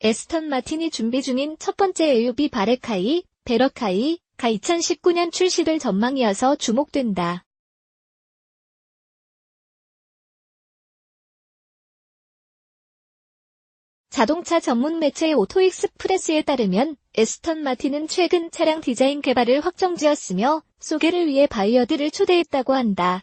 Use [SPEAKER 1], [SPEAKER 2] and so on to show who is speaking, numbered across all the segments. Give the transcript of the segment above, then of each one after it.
[SPEAKER 1] 에스턴 마틴이 준비 중인 첫 번째 AUV 바레카이, 베러카이가 2019년 출시될 전망이어서 주목된다. 자동차 전문 매체 오토익스프레스에 따르면 에스턴 마틴은 최근 차량 디자인 개발을 확정지었으며 소개를 위해 바이어들을 초대했다고 한다.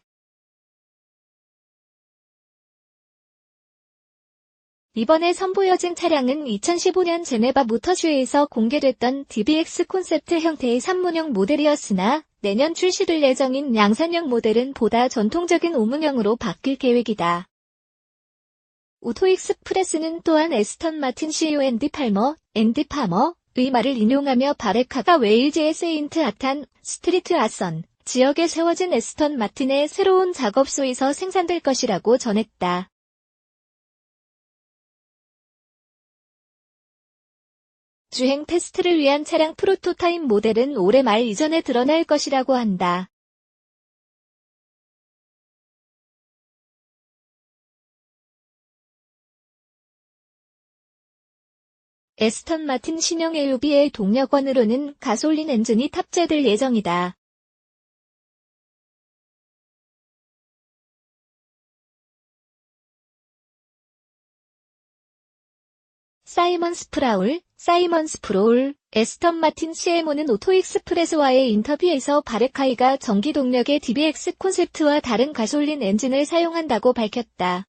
[SPEAKER 1] 이번에 선보여진 차량은 2015년 제네바 모터쇼에서 공개됐던 DBX 콘셉트 형태의 3문형 모델이었으나 내년 출시될 예정인 양산형 모델은 보다 전통적인 5문형으로 바뀔 계획이다. 오토익스프레스는 또한 에스턴 마틴 CEO 앤디 팔머, 앤디 파머의 말을 인용하며 바레카가 웨일즈의 세인트 아탄, 스트리트 아선 지역에 세워진 에스턴 마틴의 새로운 작업소에서 생산될 것이라고 전했다. 주행 테스트를 위한 차량 프로토타입 모델은 올해 말 이전에 드러날 것이라고 한다. 에스턴 마틴 신형 AUV의 동력원으로는 가솔린 엔진이 탑재될 예정이다. 사이먼 스프라울, 사이먼 스 프로울, 에스턴 마틴 CMO는 오토익스프레스와의 인터뷰에서 바레카이가 전기 동력의 DBX 콘셉트와 다른 가솔린 엔진을 사용한다고 밝혔다.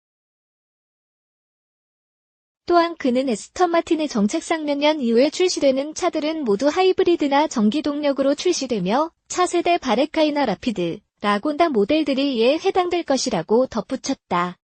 [SPEAKER 1] 또한 그는 에스턴 마틴의 정책상 몇 년 이후에 출시되는 차들은 모두 하이브리드나 전기 동력으로 출시되며 차세대 바레카이나 라피드, 라곤다 모델들이 이에 해당될 것이라고 덧붙였다.